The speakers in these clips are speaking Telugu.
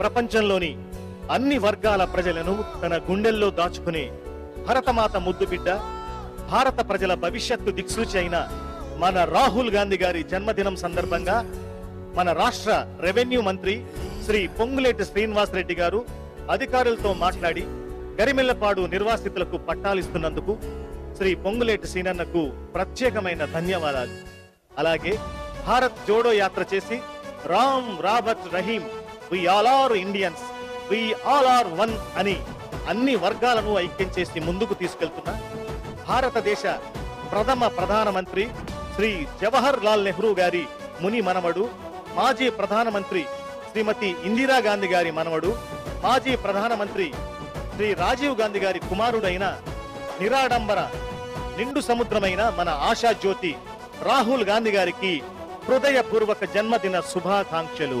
ప్రపంచంలోని అన్ని వర్గాల ప్రజలను తన గుండెల్లో దాచుకునే భరతమాత ముద్దు బిడ్డ భారత ప్రజల భవిష్యత్తు దిక్సూచి అయిన మన రాహుల్ గాంధీ గారి జన్మదినం సందర్భంగా మన రాష్ట్ర రెవెన్యూ మంత్రి శ్రీ పొంగులేటి శ్రీనివాస్ రెడ్డి గారు అధికారులతో మాట్లాడి గరిమెల్లపాడు నిర్వాసితులకు పట్టాలిస్తున్నందుకు శ్రీ పొంగులేటి సీనన్నకు ప్రత్యేకమైన ధన్యవాదాలు. అలాగే భారత్ జోడో యాత్ర చేసి Ram Robert Rahim we all are Indians we all are one అని అన్ని వర్గాలను ఐక్యం చేసి ముందుకు తీసుకెళ్తున్న భారతదేశ ప్రథమ ప్రధానమంత్రి శ్రీ జవహర్ లాల్ నెహ్రూ గారి ముని మనవడు మాజీ ప్రధానమంత్రి శ్రీమతి ఇందిరాగాంధీ గారి మనవడు మాజీ ప్రధానమంత్రి శ్రీ రాజీవ్ గాంధీ గారి కుమారుడైన నిరాడంబర నిండు సముద్రమైన మన ఆశా జ్యోతి రాహుల్ గాంధీ గారికి హృదయపూర్వక జన్మదిన శుభాకాంక్షలు.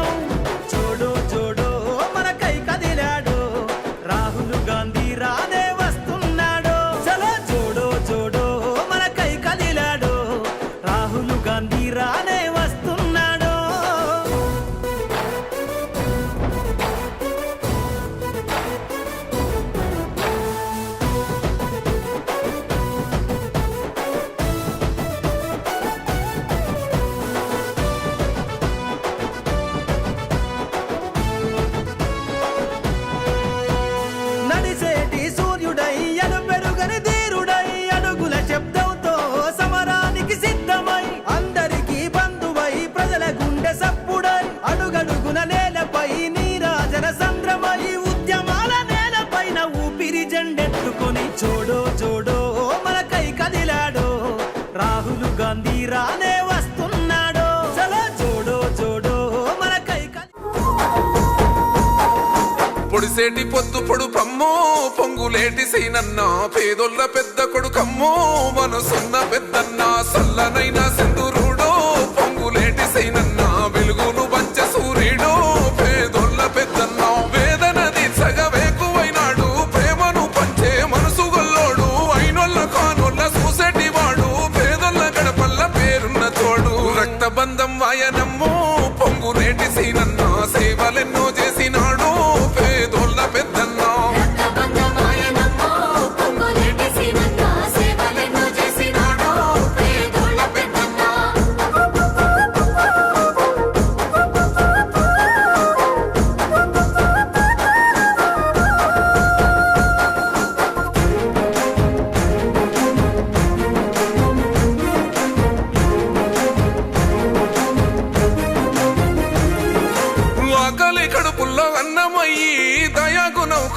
రాహుల్ రానే వస్తున్నాడో. చలో చూడో చూడో మన కై పొడిసేటి పొద్దు పొడు పమ్మో పొంగులేటి సీనన్న పేదొల్ల పెద్ద కొడుకమ్మో మనసున్న పెద్దన్న.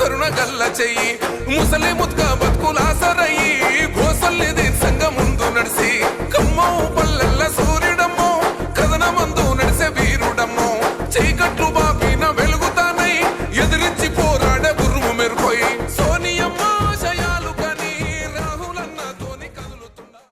కరుణ గల్ల చెయ్యి. ముసలి ముత్క బతుకులాసరయ్యి. గోసల్లి